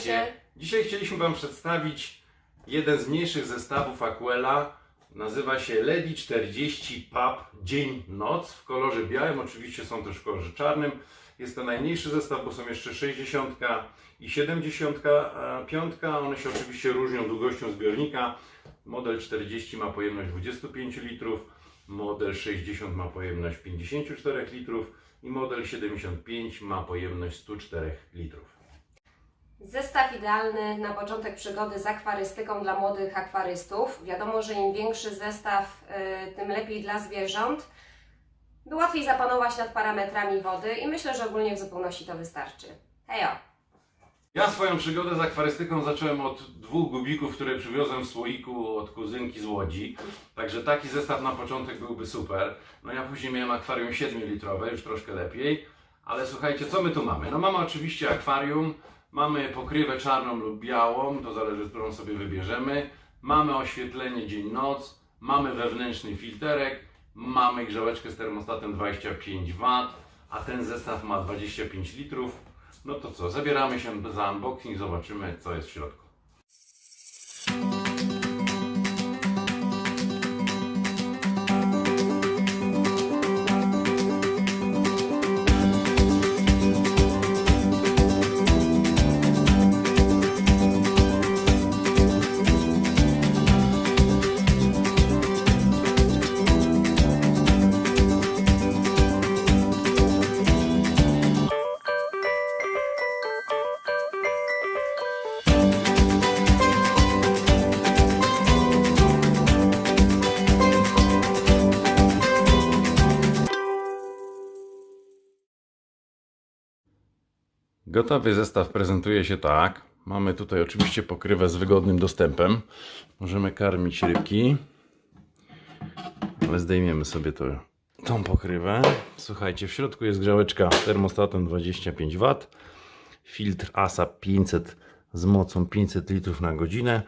Witajcie. Dzisiaj chcieliśmy Wam przedstawić jeden z mniejszych zestawów Aquela. Nazywa się Ledi 40 Pub Dzień-Noc w kolorze białym. Oczywiście są też w kolorze czarnym. Jest to najmniejszy zestaw, bo są jeszcze 60 i 75. One się oczywiście różnią długością zbiornika. Model 40 ma pojemność 25 litrów, model 60 ma pojemność 54 litrów i model 75 ma pojemność 104 litrów. Zestaw idealny na początek przygody z akwarystyką dla młodych akwarystów. Wiadomo, że im większy zestaw, y, tym lepiej dla zwierząt, by łatwiej zapanować nad parametrami wody i myślę, że ogólnie w zupełności to wystarczy. Hejo! Ja swoją przygodę z akwarystyką zacząłem od dwóch gubików, które przywiozłem w słoiku od kuzynki z Łodzi. Także taki zestaw na początek byłby super. No ja później miałem akwarium 7-litrowe, już troszkę lepiej. Ale słuchajcie, co my tu mamy? No mamy oczywiście akwarium, mamy pokrywę czarną lub białą, to zależy, którą sobie wybierzemy. Mamy oświetlenie dzień-noc, mamy wewnętrzny filterek, mamy grzałeczkę z termostatem 25 W, a ten zestaw ma 25 litrów. No to co, zabieramy się za unboxing, zobaczymy co jest w środku. Gotowy zestaw prezentuje się tak. Mamy tutaj oczywiście pokrywę z wygodnym dostępem. Możemy karmić rybki. Ale zdejmiemy sobie to, tą pokrywę. Słuchajcie, w środku jest grzałeczka termostatem 25 W. Filtr ASAP 500 z mocą 500 litrów na godzinę.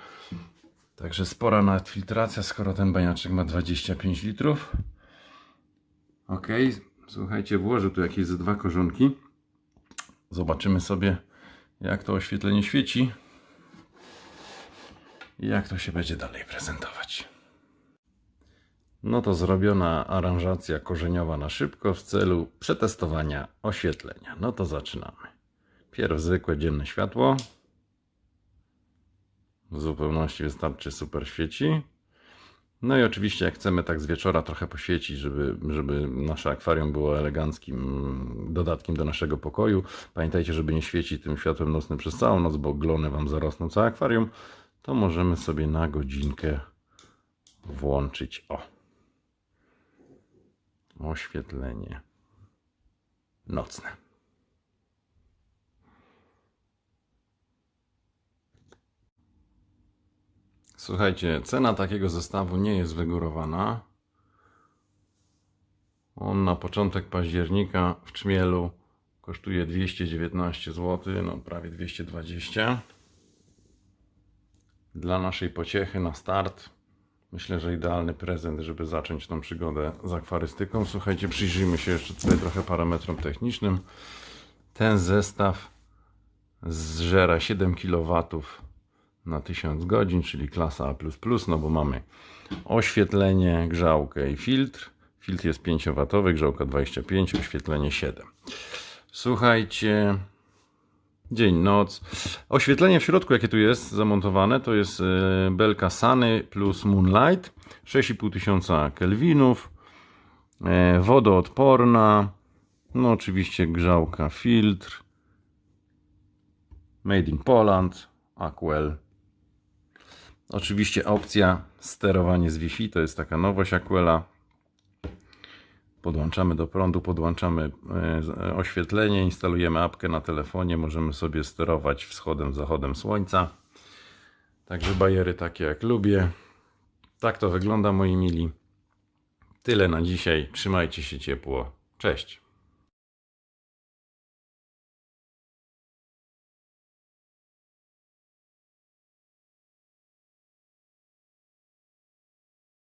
Także spora nadfiltracja, skoro ten baniaczek ma 25 litrów. Ok, słuchajcie, włożę tu jakieś ze dwa korzonki. Zobaczymy sobie, jak to oświetlenie świeci i jak to się będzie dalej prezentować. No to zrobiona aranżacja korzeniowa na szybko w celu przetestowania oświetlenia. No to zaczynamy. Pierw zwykłe dzienne światło. W zupełności wystarczy super świeci. No i oczywiście jak chcemy tak z wieczora trochę poświecić, żeby, żeby nasze akwarium było eleganckim dodatkiem do naszego pokoju. Pamiętajcie, żeby nie świecić tym światłem nocnym przez całą noc, bo glony Wam zarosną całe akwarium. To możemy sobie na godzinkę włączyć o oświetlenie nocne. Słuchajcie, cena takiego zestawu nie jest wygórowana. On na początek października w Czmielu kosztuje 219 zł, no prawie 220. Dla naszej pociechy na start myślę, że idealny prezent, żeby zacząć tą przygodę z akwarystyką. Słuchajcie, przyjrzyjmy się jeszcze tutaj trochę parametrom technicznym. Ten zestaw zżera 7 kW na 1000 godzin, czyli klasa A++, no bo mamy oświetlenie, grzałkę i filtr. Filtr jest 5W, grzałka 25, oświetlenie 7. Słuchajcie, dzień, noc. Oświetlenie w środku, jakie tu jest zamontowane, to jest e, belka Sunny plus Moonlight, 6500 kelwinów, e, wodoodporna, no oczywiście grzałka, filtr, made in Poland, Aquel. Oczywiście opcja sterowanie z Wi-Fi, to jest taka nowość Aquela. Podłączamy do prądu, podłączamy e, oświetlenie, instalujemy apkę na telefonie, możemy sobie sterować wschodem, zachodem słońca. Także bajery takie jak lubię. Tak to wygląda moi mili. Tyle na dzisiaj. Trzymajcie się ciepło. Cześć.